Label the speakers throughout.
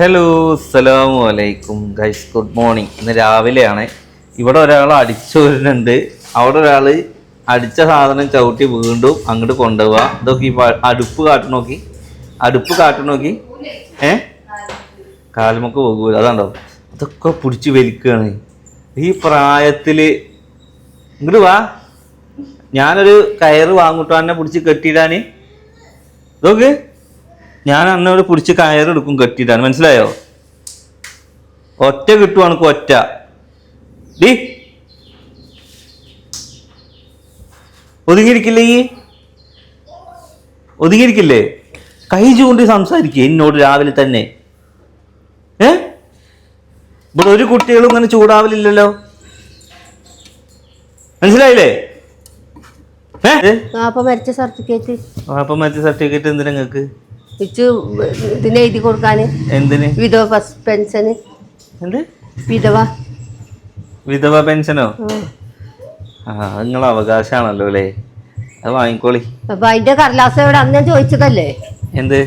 Speaker 1: Hello അസ്സലാമു അലൈക്കും. Guys good morning ഇന്ന് രാവിലെയാണ്. ഇവിടെ ഒരാൾ അടിച്ചോരുന്നുണ്ട് അവിടെ ഒരാൾ അടിച്ച സാധനം ചവിട്ടി വീണ്ടും അങ്ങോട്ട് കൊണ്ടുപോവുക ഇതൊക്കെ ഈ അടുപ്പ് കാട്ടു നോക്കി. അടുപ്പ് കാട്ടു നോക്കി. ഏ? കാലുമൊക്കെ പോകൂല അതാണ്ടോ? അതൊക്കെ പിടിച്ച് വലിക്കുകയാണ് ഈ പ്രായത്തിൽ ഇങ്ങോട്ട് വാ. ഞാനൊരു കയറ് വാങ്ങൂട്ടോ എന്നെ പിടിച്ച് കെട്ടിയിടാന്. നോക്ക്. ഞാൻ അന്നോട് പിടിച്ച് കയറെടുക്കും കെട്ടിയിട്ടാണ്. മനസ്സിലായോ? ഒറ്റ കിട്ടുവാണ് ഒറ്റ. ഡി. ഒതുങ്ങിയിരിക്കില്ലേ ഈ? ഒതുങ്ങിയിരിക്കില്ലേ? കൈ ചൂണ്ടി സംസാരിക്കേ എന്നോട് രാവിലെ തന്നെ. ഏ? ഇവിടെ ഒരു കുട്ടികളും ഇങ്ങനെ ചൂടാവലില്ലല്ലോ. മനസ്സിലായില്ലേ? ഏ?
Speaker 2: മരിച്ച സർട്ടിഫിക്കറ്റ്
Speaker 1: വാപ്പ മരിച്ച സർട്ടിഫിക്കറ്റ് എന്തിനാ നിങ്ങക്ക്
Speaker 2: ഇച്ച് ഇതിന് എഴുതി കൊടുക്കാൻ
Speaker 1: എന്തിന്?
Speaker 2: വിധവ ഫസ്റ്റ് പെൻഷന്
Speaker 1: എന്ത്?
Speaker 2: വിധവ.
Speaker 1: വിധവ പെൻഷനോ. ആ നിങ്ങളെ അവകാശമാണല്ലോ അല്ലേ? അത് വാങ്ങിക്കോളി.
Speaker 2: അപ്പൊ അതിന്റെ കടലാസ് ഇവിടെ അന്ന് ചോദിച്ചതല്ലേ?
Speaker 1: എന്ത്?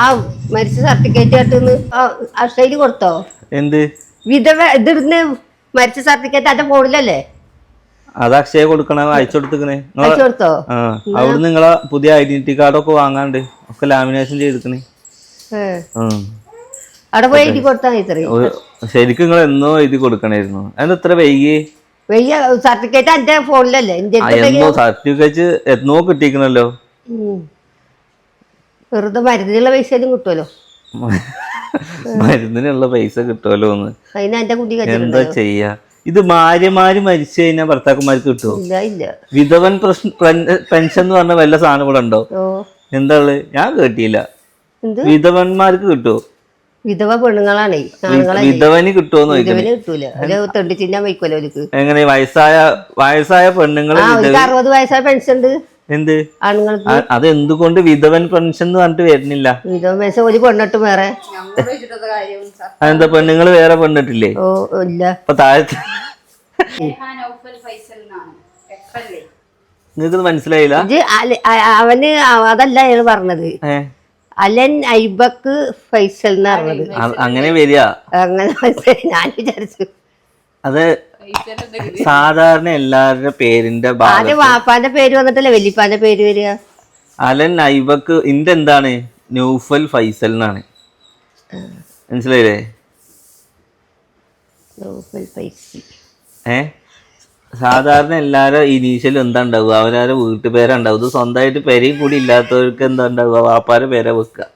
Speaker 2: ആ മരിച്ച സർട്ടിഫിക്കറ്റ് ആയിട്ടൊന്ന് അക്ഷയിൽ കൊടുത്തോ?
Speaker 1: എന്ത്?
Speaker 2: വിധവ ഇതിടുന്ന് മരിച്ച സർട്ടിഫിക്കറ്റ് അതിന്റെ ഫോണിലല്ലേ
Speaker 1: അത് അക്ഷയ കൊടുക്കണ അയച്ചു കൊടുത്തേ
Speaker 2: അയച്ചു കൊടുത്തോ?
Speaker 1: ആ അവിടെ നിങ്ങളെ പുതിയ ഐഡന്റിറ്റി കാർഡൊക്കെ വാങ്ങാണ്ട് ഒക്കെ ലാമിനേഷൻ ചെയ്തിക്കണേ
Speaker 2: ഏ.
Speaker 1: ഉം.
Speaker 2: അവിടെ പോയി എഴുതി കൊടുത്താൽ
Speaker 1: ശരിക്കും നിങ്ങൾ എന്നോ എഴുതി കൊടുക്കണായിരുന്നു. അതിന് ഇത്ര വൈകി?
Speaker 2: വലിയ സർട്ടിഫിക്കറ്റ് എന്റെ ഫോണിലല്ലേ? എന്റെ
Speaker 1: ആ, എന്നോ സർട്ടിഫിക്കറ്റ് എന്നോ കിട്ടിക്കണല്ലോ.
Speaker 2: വെറുതെ മരുന്നിനുള്ള പൈസയിലും കിട്ടുമല്ലോ
Speaker 1: മരുന്നിനുള്ള പൈസ കിട്ടുമല്ലോ എന്ന്.
Speaker 2: അതിന് എന്റെ കുട്ടി
Speaker 1: എന്താ ചെയ്യാ? ഇത് ഭാര്യമാര് മരിച്ചു കഴിഞ്ഞാൽ ഭർത്താക്കന്മാർക്ക് കിട്ടുമോ
Speaker 2: ഇല്ല ഇല്ല.
Speaker 1: വിധവൻ പ്രശ്ന പെൻഷൻ എന്ന് പറഞ്ഞ വല്ല സാധനം ഇവിടെ ഉണ്ടോ?
Speaker 2: ഓ
Speaker 1: എന്താ ഉള്ളത് ഞാൻ കേട്ടില്ല.
Speaker 2: എന്ത്?
Speaker 1: വിധവന്മാർക്ക് കിട്ടുമോ
Speaker 2: വിധവ പെണ്ണുങ്ങളാണേ.
Speaker 1: വിധവന് കിട്ടുമോ
Speaker 2: വിധവന് കിട്ടൂല. അത് തെണ്ടി ചിന്നാൻ വയ്ക്കുമല്ലോ അവർക്ക്
Speaker 1: എങ്ങനെ? വയസ്സായ വയസ്സായ
Speaker 2: പെണ്ണുങ്ങൾ അറുപത് വയസ്സായ പെൻഷൻ ഉണ്ട്
Speaker 1: എന്ത്?
Speaker 2: ആണുങ്ങൾക്ക്.
Speaker 1: അത് എന്തുകൊണ്ട് വിധവൻ പെൻഷൻ എന്ന് പറഞ്ഞിട്ട് വരുന്നില്ല?
Speaker 2: വിധവ പെൻഷൻ ഒരു പെണ്ണിട്ട് വേറെ.
Speaker 1: അതെന്താ? പെണ്ണുങ്ങൾ വേറെ പെണ്ണിട്ടില്ലേ?
Speaker 2: ഓ ഇല്ല.
Speaker 1: അപ്പൊ താഴത്ത് നിങ്ങൾക്ക് മനസ്സിലായില്ല?
Speaker 2: അവന് അതല്ല അയാൾ പറഞ്ഞത്. അലൻ ഐബക്ക് ഫൈസൽ എന്ന് പറഞ്ഞത്.
Speaker 1: അങ്ങനെ വരിക.
Speaker 2: അങ്ങനെ ഞാൻ വിചാരിച്ചു.
Speaker 1: അത് സാധാരണ എല്ലാവരുടെ പേരിന്റെ
Speaker 2: ആദ്യം വാപ്പാന്റെ പേര് വന്നിട്ടല്ലേ വല്യപ്പാന്റെ പേര് വരിക?
Speaker 1: അലൻ ഐബക്ക് ഇന്റെ എന്താണ് നൗഫൽ ഫൈസൽ എന്നാണ്. മനസ്സിലായില്ലേ?
Speaker 2: നൗഫൽ ഫൈസൽ.
Speaker 1: ഏ? സാധാരണ എല്ലാരും ഇനീഷ്യൽ എന്താ ഉണ്ടാവുക? അവരാരും വീട്ടുപേരാ ഉണ്ടാവും ഇത് സ്വന്തമായിട്ട് പെരയും കൂടി ഇല്ലാത്തവർക്ക് എന്താ ഉണ്ടാവുക? വാപ്പാരെ പേരെ വെക്കുക.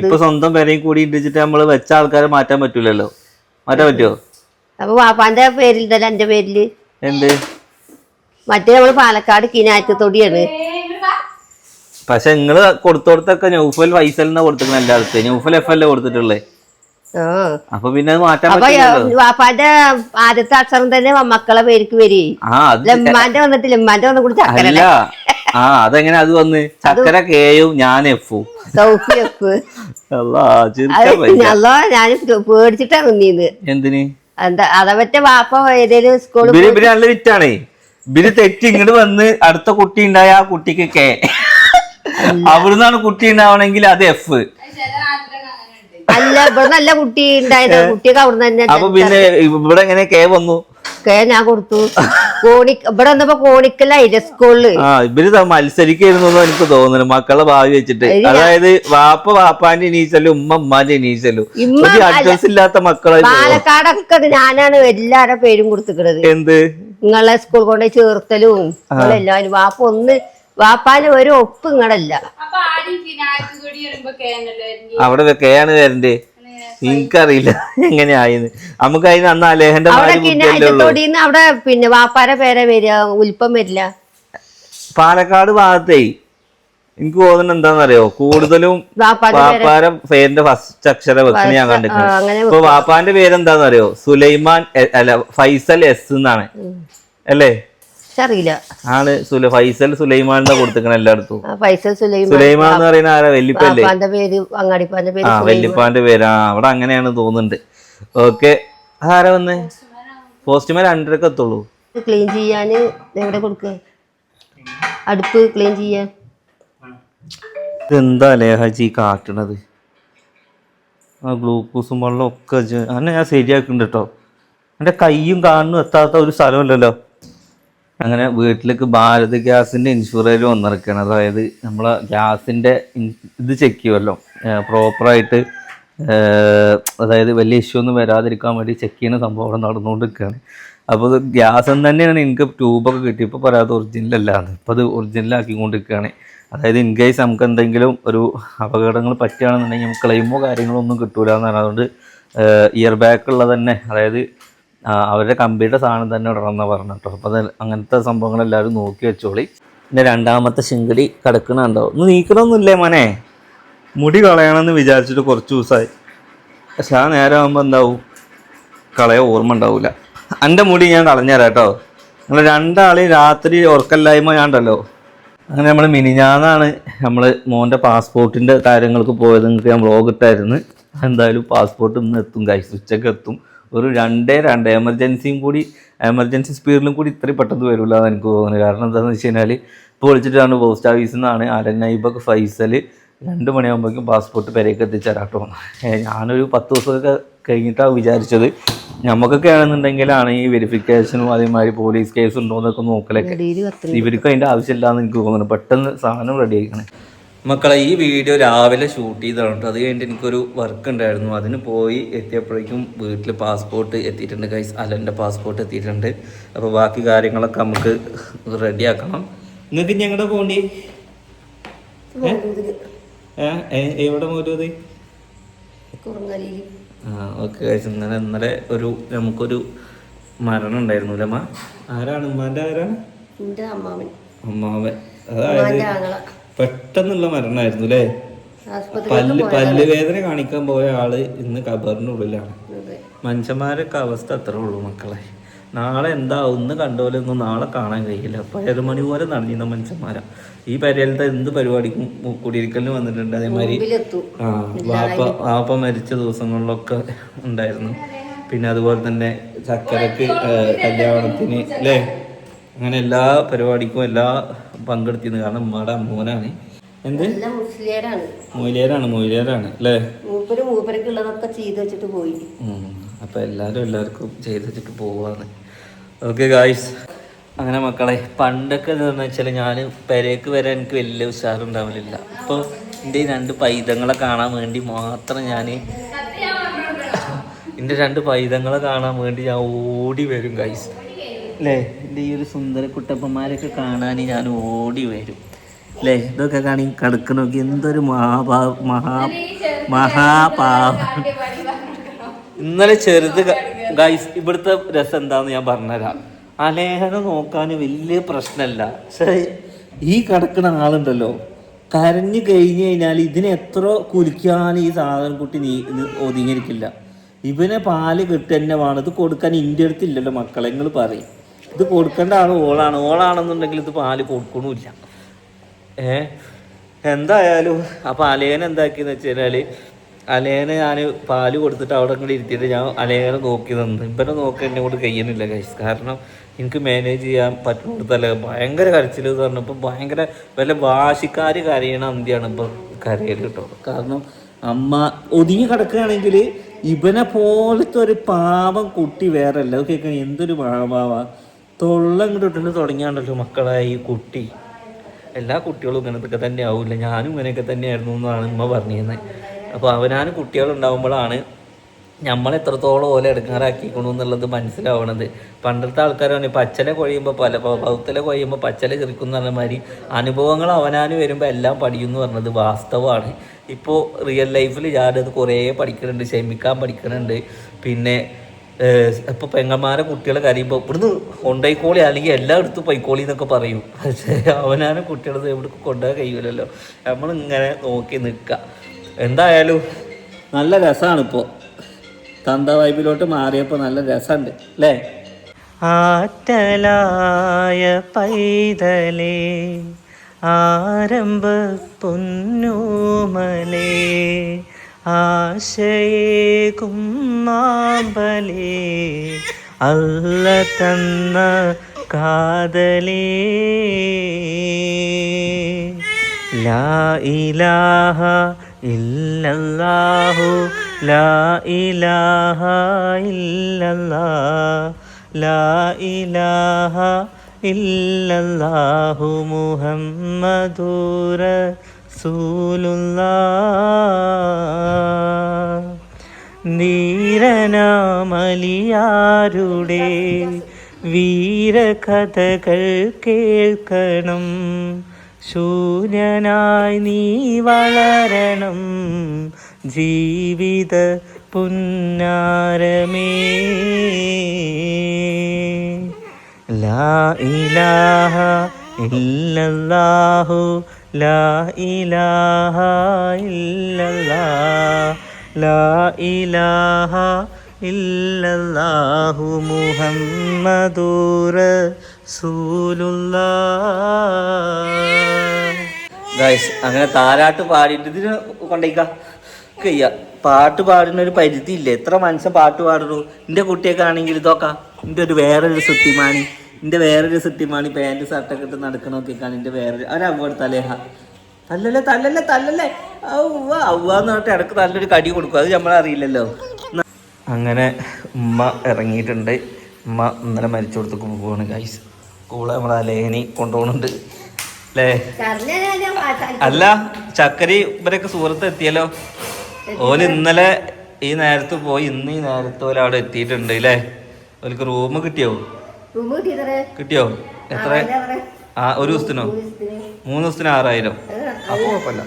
Speaker 2: ഇപ്പൊ
Speaker 1: സ്വന്തം പെരയും കൂടി ഇടിച്ചിട്ട് നമ്മൾ വെച്ച ആൾക്കാരെ മാറ്റാൻ പറ്റൂലല്ലോ? മാറ്റാൻ പറ്റുമോ
Speaker 2: അപ്പൊ വാപ്പാന്റെ പേരിൽ തന്നെ എന്റെ പേരിൽ
Speaker 1: എന്ത്?
Speaker 2: മറ്റേ നമ്മൾ പാലക്കാട് കിനാറ്റ് തൊടിയാണ്.
Speaker 1: പക്ഷെ നിങ്ങൾ കൊടുത്തോടത്തൊക്കെ നൗഫൽ ഫൈസൽ എന്നാ കൊടുത്തിരിക്കണ എല്ലായിടത്തും. നൗഫൽ എഫ് അല്ലേ കൊടുത്തിട്ടുള്ളേ? അപ്പൊ പിന്നെ മാറ്റാൻ
Speaker 2: വാപ്പാന്റെ ആദ്യത്തെ അക്ഷരം തന്നെ മക്കളെ പേർക്ക് വരി. ഉമ്മാന്റെ വന്നിട്ടില്ല. ഉമ്മാന്റെ വന്ന കൂടി ചക്കര
Speaker 1: ആ അതെങ്ങനെ അത് വന്ന്? ചക്കര കേയും ഞാൻ എഫു. ചിരിക്കാൻ
Speaker 2: ഞാൻ പേടിച്ചിട്ടാ നിന്നീന്ന്.
Speaker 1: എന്തിന്?
Speaker 2: എന്താ അതാ മറ്റേ വാപ്പ ഏതേലും സ്കൂളിൽ
Speaker 1: നല്ല വിറ്റാണേ ഇവർ തെറ്റി ഇങ്ങോട്ട് വന്ന് അടുത്ത കുട്ടി ഉണ്ടായ ആ കുട്ടിക്ക് കെ അവിടുന്നാണ് കുട്ടി ഉണ്ടാവണമെങ്കിൽ അത് എഫ്.
Speaker 2: അല്ല ഇവിടെ നല്ല കുട്ടി ഉണ്ടായത്. കുട്ടിയൊക്കെ അവിടെ തന്നെ
Speaker 1: അപ്പൊ പിന്നെ ഇവിടെ എങ്ങനെ കേ വന്നു?
Speaker 2: കേ ഞാൻ കൊടുത്തു. കോണി ഇവിടെ വന്നപ്പോ കോണിക്കലായില്ലേ സ്കൂളിൽ?
Speaker 1: ആ ഇവർ മത്സരിക്കായിരുന്നു എനിക്ക് തോന്നുന്നു മക്കളെ ഭാവി വെച്ചിട്ട്. അതായത് വാപ്പ വാപ്പാന്റെ ഇനീച്ചലും ഉമ്മ ഉമ്മാന്റെ ഇനീച്ചലും അഡ്രസ് ഇല്ലാത്ത മക്കളെ
Speaker 2: പാലക്കാടൊക്കെ ഞാനാണ് എല്ലാരുടെ പേരും കൊടുത്തിക്കണത്.
Speaker 1: എന്ത്?
Speaker 2: നിങ്ങളെ സ്കൂൾ കൊണ്ടുപോയി ചേർത്തലും. വാപ്പ ഒന്ന് വാപ്പാന് ഒരു ഒപ്പ് ഇങ്ങടല്ല.
Speaker 1: അവിടെ കേയാണ് തരണ്ട് വരണ്ടേ? എനിക്കറിയില്ല എങ്ങനെയായിന്ന്? നമുക്ക് അതിന് അന്ന് അലേഹന്റെ
Speaker 2: തൊടിന്ന് അവിടെ പിന്നെ വാപ്പാരെ പേരെ വരിക ഉൽപ്പം വരില്ല.
Speaker 1: പാലക്കാട് ഭാഗത്തേ എനിക്ക് തോന്നുന്നത് എന്താണെന്നറിയോ? കൂടുതലും
Speaker 2: പേര്
Speaker 1: വാപ്പാരെ പേരിന്റെ ഫസ്റ്റ് അക്ഷര വെക്കണ ഞാൻ കണ്ടിട്ടുണ്ട്. ഇപ്പൊ വാപ്പാന്റെ പേരെന്താണെന്നറിയോ? സുലൈമാൻ അല്ല ഫൈസൽ എസ് എന്നാണ്. അല്ലേ?
Speaker 2: അറിയില്ല
Speaker 1: ആണ് സുല ഫൈസൽ സുലൈമാൻ എന്നാ കൊടുത്തിക്കണ എല്ലായിടത്തും
Speaker 2: ഫൈസൽ സുലൈമാൻ.
Speaker 1: സുലൈമാൻ എന്ന് പറയുന്ന ആരാ? വെല്ലിപ്പല്ലേ?
Speaker 2: വാപ്പാന്റെ പേര് അങ്ങാടിപ്പാന്റെ പേര്
Speaker 1: ആ വെല്ലിപ്പാന്റെ പേര്. ആ അവിടെ അങ്ങനെയാണ് തോന്നുന്നുണ്ട്. ഓക്കെ. ആരാ വന്നേ? പോസ്റ്റ്മാൻ രണ്ടരക്ക് എത്തുള്ളൂ.
Speaker 2: ക്ലീൻ ചെയ്യാന് എവിടെ കൊടുക്കുക അടുപ്പ് ക്ലീൻ ചെയ്യാൻ.
Speaker 1: ഇതെന്താ ലേഹജി കാട്ടണത്? ആ ഗ്ലൂക്കോസും വെള്ളം ഒക്കെ അന്നെ ഞാൻ ശരിയാക്കുന്നുണ്ട് കേട്ടോ എന്റെ കൈയും കാണുന്നു എത്താത്ത ഒരു സ്ഥലമല്ലല്ലോ അങ്ങനെ വീട്ടിലേക്ക് ഭാരത് ഗ്യാസിന്റെ ഇൻഷുറൻസ് വന്നിറക്കുകയാണ് അതായത് നമ്മൾ ഗ്യാസിന്റെ ഇത് ചെക്ക് ചെയ്യുമല്ലോ പ്രോപ്പറായിട്ട് അതായത് വലിയ ഇഷ്യൂ ഒന്നും വരാതിരിക്കാൻ വേണ്ടി ചെക്ക് ചെയ്യുന്ന സംഭവം അവിടെ നടന്നുകൊണ്ടിരിക്കുകയാണ്. അപ്പോൾ ഇത് ഗ്യാസ് തന്നെയാണ് എനിക്ക് ട്യൂബൊക്കെ കിട്ടി. ഇപ്പോൾ പറയാതെ ഒറിജിനലല്ലാന്ന് ഇപ്പോൾ അത്. ഒറിജിനലാക്കിക്കൊണ്ടിരിക്കുകയാണ് അതായത് ഇൻ കേസ് നമുക്ക് എന്തെങ്കിലും ഒരു അപകടങ്ങൾ പറ്റുകയാണെന്നുണ്ടെങ്കിൽ നമുക്ക് ക്ലെയിമോ കാര്യങ്ങളോ ഒന്നും കിട്ടൂല എന്നാണ് അതുകൊണ്ട് ഇയർ ബാക്ക് തന്നെ അതായത് അവരുടെ കമ്പിയുടെ സാധനം തന്നെ ഇടണമെന്ന് പറഞ്ഞു കേട്ടോ അത് അങ്ങനത്തെ സംഭവങ്ങൾ എല്ലാവരും നോക്കി വെച്ചോളി. പിന്നെ രണ്ടാമത്തെ ശിങ്കടി കിടക്കണുണ്ടോ? ഒന്ന് നീക്കണമൊന്നുമില്ലേ മോനെ? മുടി കളയണമെന്ന് വിചാരിച്ചിട്ട് കുറച്ച് ദിവസമായി പക്ഷെ ആ നേരം ആകുമ്പോൾ എന്താവും? കളയ ഓർമ്മ ഉണ്ടാവില്ല എന്റെ മുടി ഞാൻ കളഞ്ഞുതരാം കേട്ടോ. നിങ്ങൾ രണ്ടാളി രാത്രി ഉറക്കല്ലായ്മ ഞാൻ ഉണ്ടല്ലോ അങ്ങനെ നമ്മൾ മിനിഞ്ഞാന്നാണ് നമ്മൾ മോന്റെ പാസ്പോർട്ടിന്റെ കാര്യങ്ങൾക്ക് പോയത്. നിങ്ങൾക്ക് ഞാൻ വ്ളോഗ് ഇട്ടായിരുന്നു. എന്തായാലും പാസ്പോർട്ട് ഇന്ന് എത്തും കൈസ് ഉച്ചയ്ക്ക് എത്തും. ഒരു രണ്ടേ രണ്ട് എമർജൻസിയും കൂടി എമർജൻസി സ്പീഡിലും കൂടി ഇത്രയും പെട്ടെന്ന് വരില്ല എന്ന് എനിക്ക് തോന്നുന്നത് കാരണം എന്താണെന്ന് വെച്ച് കഴിഞ്ഞാൽ ഇപ്പോൾ വിളിച്ചിട്ടാണ് പോസ്റ്റ് ഓഫീസിൽ നിന്നാണ് അലനൈബക്ക് ഫൈസൽ രണ്ട് മണിയാകുമ്പോഴേക്കും പാസ്പോർട്ട് പെരേക്ക് എത്തിച്ചേരാട്ടോ ഞാനൊരു പത്ത് ദിവസമൊക്കെ കഴിഞ്ഞിട്ടാണ് വിചാരിച്ചത്. നമുക്കൊക്കെ ആണെന്നുണ്ടെങ്കിലാണ് ഈ വെരിഫിക്കേഷനും അതേമാതിരി പോലീസ് കേസ് ഉണ്ടോ എന്നൊക്കെ നോക്കലൊക്കെ ഇവർക്ക് അതിന്റെ ആവശ്യമില്ലാന്ന് എനിക്ക് തോന്നുന്നു. പെട്ടെന്ന് സാധനം റെഡി ആയിക്കണേ. മക്കളെ ഈ വീഡിയോ രാവിലെ ഷൂട്ട് ചെയ്തതാണ് കേട്ടോ. അത് കഴിഞ്ഞിട്ട് എനിക്കൊരു വർക്ക് ഉണ്ടായിരുന്നു. അതിന് പോയി എത്തിയപ്പോഴേക്കും വീട്ടിൽ പാസ്പോർട്ട് എത്തിയിട്ടുണ്ട്. കൈസ് അലന്റെ പാസ്പോർട്ട് എത്തിയിട്ടുണ്ട്. അപ്പോൾ ബാക്കി കാര്യങ്ങളൊക്കെ നമുക്ക് റെഡിയാക്കണം നിങ്ങൾക്ക് ഞങ്ങളുടെ പോണ്ടി? എവിടെ
Speaker 2: പോരുത്?
Speaker 1: ആ ഓക്കെ കൈസ് ഇന്നലെ ഇന്നലെ ഒരു നമുക്കൊരു മരണം ഉണ്ടായിരുന്നു അല്ലേ അമ്മ? ആരാണ്? ഉമ്മാന്റെ ആരാണ്?
Speaker 2: അമ്മാവൻ.
Speaker 1: അമ്മാവൻ. അതായത് പെട്ടെന്നുള്ള മരണമായിരുന്നു അല്ലേ പല്ല് പല്ല് വേദന കാണിക്കാൻ പോയ ആൾ ഇന്ന്
Speaker 2: ഖബറിനുള്ളിലാണ്.
Speaker 1: മനുഷ്യന്മാരൊക്കെ അവസ്ഥ അത്രേ ഉള്ളൂ മക്കളെ. നാളെ എന്താ ഒന്ന് കണ്ടോലൊന്നും നാളെ കാണാൻ കഴിയില്ല. പയറുമണി പോലെ നടന്നിരുന്ന മനുഷ്യന്മാരാ. ഈ പരിയാലത്തെ എന്ത് പരിപാടിക്കും കുടിയിരിക്കലിന് വന്നിട്ടുണ്ട് അതേമാതിരി. ആ വാപ്പ വാപ്പ മരിച്ച ദിവസങ്ങളിലൊക്കെ ഉണ്ടായിരുന്നു. പിന്നെ അതുപോലെ തന്നെ ചക്കരക്ക് കല്യാണത്തിന് അല്ലേ അങ്ങനെ എല്ലാ പരിപാടിക്കും എല്ലാ പങ്കെടുത്തിരുന്നു കാരണം ഉമ്മയുടെ മോനാണ്. എന്ത്? മൊയിലേരാണ് മൊയിലേരാണ് അല്ലേ?
Speaker 2: മൂപ്പര് മൂപ്പരക്കുള്ളതൊക്കെ ചെയ്ത് വെച്ചിട്ട് പോയി.
Speaker 1: ഉം. അപ്പൊ എല്ലാരും എല്ലാവർക്കും ചെയ്ത് വെച്ചിട്ട് പോവാണ്. ഓക്കെ ഗായ്സ് അങ്ങനെ മക്കളെ പണ്ടൊക്കെ എന്ന് വെച്ചാൽ ഞാൻ പെരേക്ക് വരാൻ എനിക്ക് വലിയ ഉഷാറുണ്ടാവലില്ല അപ്പൊ എന്റെ ഈ രണ്ട് പൈതങ്ങളെ കാണാൻ വേണ്ടി മാത്രം ഞാൻ എന്റെ രണ്ട് പൈതങ്ങളെ കാണാൻ വേണ്ടി ഞാൻ ഓടി വരും ഗൈസ് അല്ലേ എന്റെ ഈ ഒരു സുന്ദര കുട്ടപ്പന്മാരൊക്കെ കാണാൻ ഞാൻ ഓടി വരും. അല്ലേ ഇതൊക്കെ കാണി നോക്കി. എന്തൊരു മഹാഭാ മഹാ മഹാപാവം. ഇന്നലെ ചെറുത് ഗൈസ് ഇവിടുത്തെ രസം എന്താന്ന് ഞാൻ പറഞ്ഞുതരാം. അലേഹനം നോക്കാൻ വലിയ പ്രശ്നമല്ല പക്ഷേ ഈ കിടക്കുന്ന ആളുണ്ടല്ലോ. കരഞ്ഞു കഴിഞ്ഞു കഴിഞ്ഞാൽ ഇതിനെ എത്ര കുലിക്കാൻ ഈ സാധനം കുട്ടി നീ ഒതുങ്ങിയിരിക്കില്ല. ഇവനെ പാൽ കിട്ടുക തന്നെ വേണം. ഇത് കൊടുക്കാൻ ഇന്റെ അടുത്തില്ലല്ലോ മക്കളെ. നിങ്ങൾ പറയും. ഇത് കൊടുക്കേണ്ട ഓളാണ്. ഓളാണെന്നുണ്ടെങ്കിൽ ഇത് പാൽ കൊടുക്കണമില്ല ഏ? എന്തായാലും അപ്പൊ അലേന എന്താക്കിന്ന് വെച്ച് കഴിഞ്ഞാൽ അലേനെ ഞാൻ പാൽ കൊടുത്തിട്ട് അവിടെ ഇങ്ങോട്ട് ഇരുത്തിയിട്ട് ഞാൻ അലേനെ നോക്കി നിന്ന്. ഇവനെ നോക്കി എന്നെ കൊണ്ട് കഴിയുന്നില്ല കഴിച്ചു കാരണം എനിക്ക് മാനേജ് ചെയ്യാൻ പറ്റുന്നിടത്തല്ല. ഭയങ്കര കരച്ചിൽ എന്ന് പറഞ്ഞപ്പോൾ ഭയങ്കര വല്ല വാശിക്കാര് കരയണ അന്ത്യാണ് ഇപ്പൊ കരയൽ കേട്ടോ. കാരണം അമ്മ ഒതുങ്ങി കിടക്കുകയാണെങ്കിൽ ഇവനെ പോലത്തെ ഒരു പാവം കുട്ടി വേറെ അല്ല കേൾക്കണം എന്തൊരു പാവാ. തൊള്ള ഇങ്ങോട്ട് ഇട്ടിട്ട് തുടങ്ങിയാണ്ടല്ലോ മക്കളെ ഈ കുട്ടി. എല്ലാ കുട്ടികളും ഇങ്ങനത്തൊക്കെ തന്നെ ആവില്ല? ഞാനും ഇങ്ങനെയൊക്കെ തന്നെയായിരുന്നു എന്നാണ് ഉമ്മ പറഞ്ഞിരുന്നത് അപ്പോൾ അവനാനും കുട്ടികളുണ്ടാവുമ്പോഴാണ് നമ്മൾ എത്രത്തോളം ഓല എടുക്കാറാക്കിക്കണു എന്നുള്ളത് മനസ്സിലാവണത്. പണ്ടത്തെ ആൾക്കാരാണ് പച്ചല കൊഴിയുമ്പോൾ പല പൗത്തല കൊഴിയുമ്പോൾ പച്ചല ചെറുക്കുന്ന പറഞ്ഞ മാതിരി അനുഭവങ്ങൾ അവനാനും വരുമ്പോൾ എല്ലാം പഠിയുമെന്ന് പറഞ്ഞത് വാസ്തവമാണ്. ഇപ്പോൾ റിയൽ ലൈഫിൽ ഞാനത് കുറേ പഠിക്കുന്നുണ്ട് ക്ഷമിക്കാൻ പഠിക്കുന്നുണ്ട് പിന്നെ ഇപ്പൊ പെങ്ങന്മാരെ കുട്ടികളെ കരയുമ്പോൾ ഇവിടുന്ന് കൊണ്ടുപോയിക്കോളി അല്ലെങ്കിൽ എല്ലായിടത്തും പൊയ്ക്കോളി എന്നൊക്കെ പറയും. പക്ഷേ അവനാണ് കുട്ടികളത് എവിടെ കൊണ്ടുപോകാൻ കഴിയൂലല്ലോ. നമ്മളിങ്ങനെ നോക്കി നിൽക്കുക എന്തായാലും നല്ല രസമാണ് ഇപ്പോൾ തന്ത വൈബിലോട്ട് മാറിയപ്പോൾ നല്ല രസമുണ്ട് അല്ലേ? ആറ്റലായ പൈതലേ ആരംഭ പൊന്നൂമലേ ആശയേകും മാമ്പലേ അല്ല തന്ന കാതലേ. ലാ ഇലാഹ ഇല്ലല്ലാഹു ലാ ഇലാഹ ഇല്ലല്ലാ ലാ ഇലാഹ ഇല്ലല്ലാഹു മുഹമ്മദുർ റസൂലുള്ളാഹ് നീരനാമലിയാരുടെ വീരകഥകൾ കേൾക്കണം. ശൂന്യനായി നീ വളരണം. ജീവിത പുന്നാരമേ. ലാ ഇലാഹ ഇല്ലല്ലാഹു ലാ ഇലാഹ ഇല്ലല്ലാ ലാ ഇലാഹ ഇല്ലല്ലാഹു മുഹമ്മദുർ ഗൈസ് അങ്ങനെ താരാട്ട് പാടിയിട്ട് ഇതിന് കൊണ്ടേക്ക കയ്യ പാട്ട് പാടുന്ന ഒരു പരിധി ഇല്ല എത്ര മനുഷ്യൻ പാട്ട് പാടുന്നു എന്റെ കുട്ടിയൊക്കെ ആണെങ്കിൽ ഇതൊക്കെ. എന്റെ ഒരു വേറൊരു സുത്തിമാണി എന്റെ വേറൊരു സുത്തിമാണി പാന്റ് ഷർട്ടൊക്കെ ഇട്ട് നടക്കണമൊക്കെയാണ് എന്റെ വേറൊരു അവരവ്വ തലേഹ തല്ലല്ലേ തല്ലല്ലേ തല്ലല്ലേ. ഔവ ഔവ്വ പറഞ്ഞിട്ട് ഇടയ്ക്ക് നല്ലൊരു കടി കൊടുക്കും. അത് നമ്മളറിയില്ലല്ലോ അങ്ങനെ ഉമ്മ ഇറങ്ങിയിട്ടുണ്ട്. ഉമ്മ ഇന്നലെ മരിച്ചു കൊടുത്തു പോവാണ് ഗൈസ് കൂടെ നമ്മളെ ലേഹനി കൊണ്ടുപോകുന്നുണ്ട്. അല്ലേ? അല്ല ചക്കരി ഇവരൊക്കെ സുഹൃത്ത് എത്തിയല്ലോ. ഓൽ ഇന്നലെ ഈ നേരത്ത് പോയി ഇന്ന് ഈ നേരത്ത് ഓലവിടെ എത്തിയിട്ടുണ്ട് അല്ലേ ഓർക്ക് റൂം കിട്ടിയോ? കിട്ടിയോ? എത്ര? ആ ഒരു ദിവസത്തിനോ? മൂന്ന് ദിവസത്തിന് ആറായിരം. അപ്പൊ കുഴപ്പമില്ല.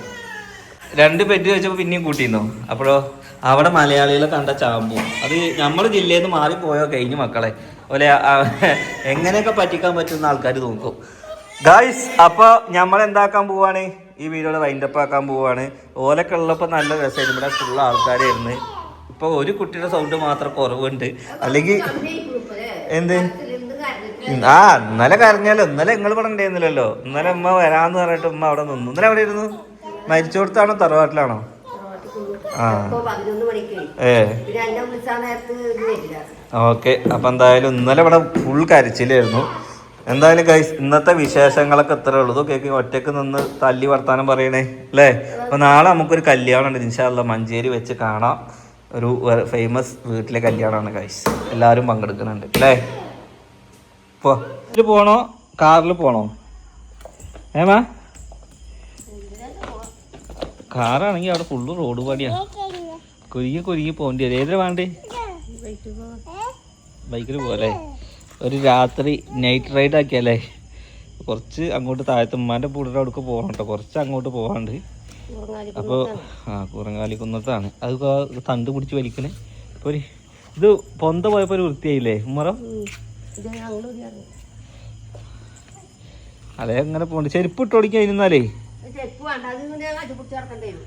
Speaker 1: രണ്ട് പെറ്റ് വെച്ചപ്പോ പിന്നെയും കൂട്ടിയിരുന്നോ അപ്പോഴോ അവിടെ മലയാളികളെ കണ്ട ചാമ്പു. അത് നമ്മുടെ ജില്ലയിൽ നിന്ന് മാറിപ്പോയോ കഴിഞ്ഞു മക്കളെ. ഓലെ ആ- എങ്ങനെയൊക്കെ പറ്റിക്കാൻ പറ്റുന്ന ആൾക്കാർ നോക്കും. ഗായ്സ് അപ്പോൾ നമ്മൾ എന്താക്കാൻ പോവാണ്? ഈ വീഡിയോയുടെ വൈൻഡപ്പ് ആക്കാൻ പോവാണ്. ഓലൊക്കെ ഉള്ളപ്പോ നല്ല രസമായിരുന്നു. ഇവിടെ ഫുള്ള ആൾക്കാരായിരുന്നു. ഇപ്പൊ ഒരു കുട്ടിയുടെ സൗണ്ട് മാത്രം കുറവുണ്ട്. അല്ലെങ്കിൽ എന്ത്? ആ ഇന്നലെ കരഞ്ഞാലോ ഇന്നലെ നിങ്ങൾ ഇവിടെ ഉണ്ടായിരുന്നില്ലല്ലോ. ഇന്നലെ ഉമ്മ വരാന്ന് പറഞ്ഞിട്ട് ഉമ്മ അവിടെ നിന്നു. ഇന്നലെ എവിടെ ഇരുന്നു? മരിച്ചോടത്താണോ തറവാട്ടിലാണോ? ആ. ഏ. ഓക്കെ. അപ്പൊ എന്തായാലും ഇന്നലെ ഇവിടെ ഫുൾ കരച്ചിലായിരുന്നു. എന്തായാലും ഗൈസ് ഇന്നത്തെ വിശേഷങ്ങളൊക്കെ ഇത്രേ ഉള്ളൂ. കേക്ക് ഒറ്റയ്ക്ക് നിന്ന് തല്ലി വർത്താനം പറയണേ. അല്ലേ? അപ്പൊ നാളെ നമുക്കൊരു കല്യാണം ഉണ്ട് ഇൻഷാല്ല മഞ്ചേരി വെച്ച് കാണാം. ഒരു ഫേമസ് വീട്ടിലെ കല്യാണമാണ് ഗൈസ് എല്ലാവരും പങ്കെടുക്കുന്നുണ്ട്. അല്ലേ? പോ. പോണോ? കാറിൽ പോണോ? ഏമാ കാറാണെങ്കിൽ അവിടെ ഫുള്ള് റോഡ് പണിയാ കുരുങ്ങി കുരുങ്ങി പോകേണ്ടി വരും. ഏതിനാ വേണ്ടേ ബൈക്കിൽ പോലെ ഒരു രാത്രി നൈറ്റ് റൈഡ് ആക്കിയല്ലേ കുറച്ച് അങ്ങോട്ട് താഴത്ത് ഉമ്മാന്റെ പൂടിന്റെ അവിടേക്ക് പോകണം കുറച്ച് അങ്ങോട്ട് പോകാണ്ട് അപ്പോൾ ആ കുറങ്ങാലി കുന്നത്താണ് അത് തണ്ട് പിടിച്ച് വലിക്കണേ. ഇപ്പോൾ ഒരു ഇത് പൊന്ത പോയപ്പോൾ ഒരു വൃത്തിയായില്ലേ? ഉമ്മറം?
Speaker 2: ഇത് ഞങ്ങൾ
Speaker 1: അതെ അങ്ങനെ പോണ്ട്? ചെരുപ്പ് ഇട്ടോടിക്കാൻ ഇരുന്നാലേ
Speaker 2: ചെരുപ്പ് വേണ്ട അത് വരും.